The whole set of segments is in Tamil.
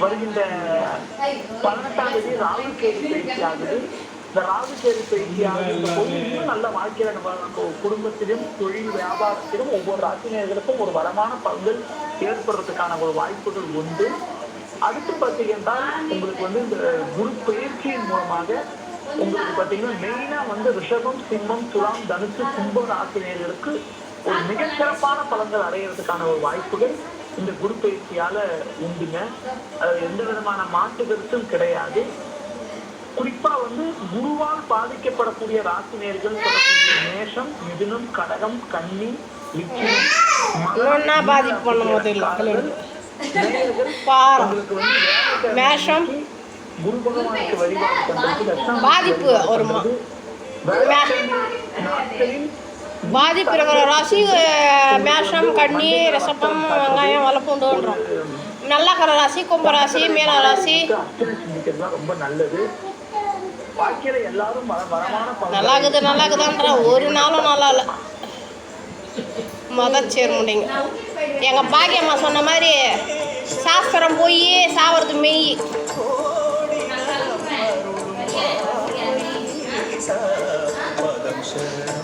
வருகின்ற பதினெட்டாம் தேதி ராகு கேது பயிற்சி ஆகுது இந்த ராகு கேது பயிற்சி ஆகுது இன்னும் நல்ல வாழ்க்கையில நம்ம நம்ம குடும்பத்திலும் தொழில் வியாபாரத்திலும் ஒவ்வொரு ராசினியர்களுக்கும் ஒரு வளமான பங்கு ஏற்படுறதுக்கான ஒரு வாய்ப்புகள் உண்டு. அடுத்து பார்த்தீங்கன்னா உங்களுக்கு வந்து இந்த குரு பயிற்சியின் மூலமாக உங்களுக்கு பார்த்தீங்கன்னா மெயினா வந்து ரிஷபம் சிம்மம் துலாம் தனுசு கும்ப ராசினியர்களுக்கு ஒரு மிகச்சிறப்பான பலன்கள் அடையிறதுக்கான ஒரு வாய்ப்புகள். இந்த குரு பயிற்சியால உண்டுங்க எந்த விதமான மாற்று கருத்தும் கிடையாது. குறிப்பா வந்து குருவால் பாதிக்கப்படக்கூடிய ராசினியர்கள் மேஷம் மிதுனம் கடகம் கன்னி மேஷம். குரு பகவானுக்கு வழிபாடு பாதிப்பு ஒரு நாட்களில் பாதிப்பு இருக்கிற ராசி மேஷம் கண்ணி ரசப்பம் வெங்காயம் வளப்பூண்டுன்றோம் நல்லா இருக்கிற ராசி கும்பராசி மீன ராசி. ரொம்ப நல்லது நல்லா இருக்குது நல்லா இருக்குதான்ற ஒரு நாளும் நல்லா இல்லை மத சேர்முடிங்க எங்கள் பாக்கியம்மா சொன்ன மாதிரி சாஸ்திரம் போய் சாவறது மெய். குரு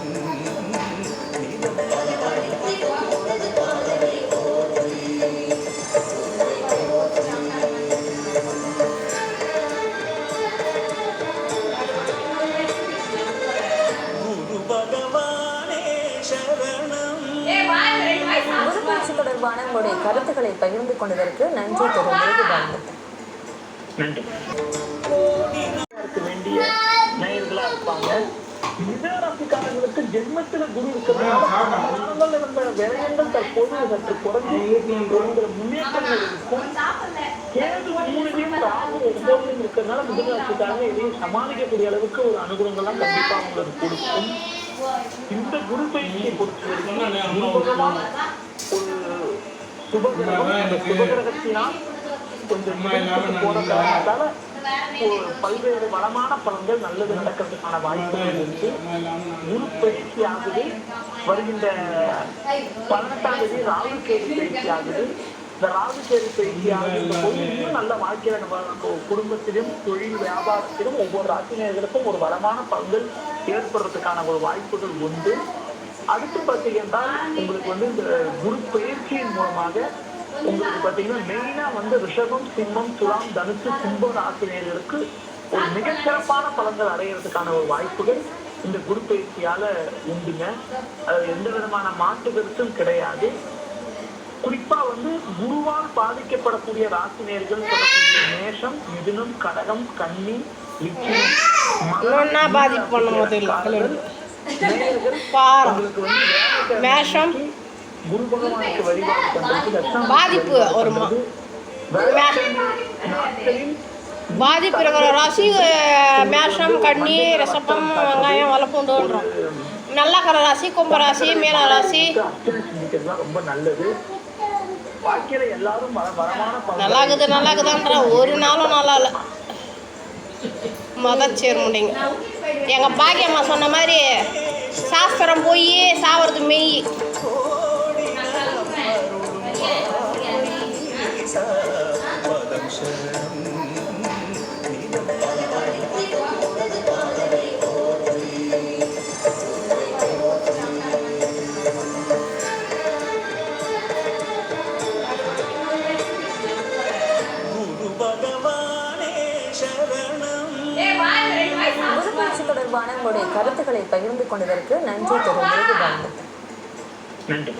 தொடர்பான உங்களுடைய கருத்துக்களை பகிர்ந்து கொண்டதற்கு நன்றி. தொடர்ந்து நன்றி. வேண்டிய நேயர்களா இருப்பாங்க. மிதராசிக்காரர்களுக்கு ஜென்மத்துல குரு இருக்கிறதுனால பணமானங்கள் இருந்த விரயங்கள் தற்போது சற்று குறைஞ்சு முன்னேற்றங்கள் இருக்கும். கேது மூணுலையும் ராகு ஒன்பதுலையும் இருக்கிறதுனால மிதராசிக்காரங்க இதையும் சமாளிக்கக்கூடிய அளவுக்கு ஒரு அனுகூலங்கள்லாம் கண்டிப்பா அவங்களுக்கு கொடுக்கும். இந்த குரு பயிற்சியை பொறுத்த ஒரு சுபகிரகத்தினால் கொஞ்சம் இடைப்பட்டு காரணத்தால பல்வேறு வளமான பலன்கள் நல்லது நடக்கிறதுக்கான வாய்ப்புகள் இருக்கு குரு பயிற்சி ஆகுது வருகின்ற பதினெட்டாம் தேதி ராகு கேது பயிற்சி ஆகுது இந்த ராகு கேது பயிற்சி ஆகுது இன்னும் நல்ல வாழ்க்கையில நம்ம குடும்பத்திலும் தொழில் வியாபாரத்திலும் ஒவ்வொரு ராசினியர்களுக்கும் ஒரு வளமான பலன்கள் ஏற்படுறதுக்கான ஒரு வாய்ப்புகள் உண்டு. அடுத்து பார்த்தீங்கன்னா உங்களுக்கு வந்து இந்த குரு பயிற்சியின் மூலமாக உங்களுக்கு பார்த்தீங்கன்னா மெயினா வந்து ரிஷபம் சிம்மம் துலாம் தனுசு கும்ப ராசினியர்களுக்கு ஒரு மிகச்சிறப்பான பலன்கள் அடையிறதுக்கான ஒரு வாய்ப்புகள் இந்த குரு பயிற்சியால உண்டுங்க. அது எந்த விதமான மாற்று கருத்தும் கிடையாது. குறிப்பா வந்து குருவால் பாதிக்கப்படக்கூடிய ராசினியர்கள் சொல்லக்கூடிய மேஷம் மிதுனம் கடகம் கன்னி பாதிப்பு பண்ணும் போது பாரம் மேஷம். பாதிப்பு ஒரு பாதிப்பு இருக்கிற ராசி மேஷம் கன்னி ரிஷபம் வெங்காயம் வளப்பூண்டுன்றோம் நல்லா இருக்கிற ராசி மீன ராசி அர்ச்சனை செஞ்சுக்கிறதுலாம் ரொம்ப நல்லது நல்லா இருக்குது நல்லா இருக்குதான்ற ஒரு நாளும் நல்லா இல்லை. மத சேர்முடிங்க எங்கள் பாக்கியம்மா சொன்ன மாதிரி சாஸ்திரம் போய் சாவறது மெய். தொடர்பான உங்களுடைய கருத்துக்களை பகிர்ந்து கொண்டதற்கு நன்றி. தெரிவித்து நன்றி.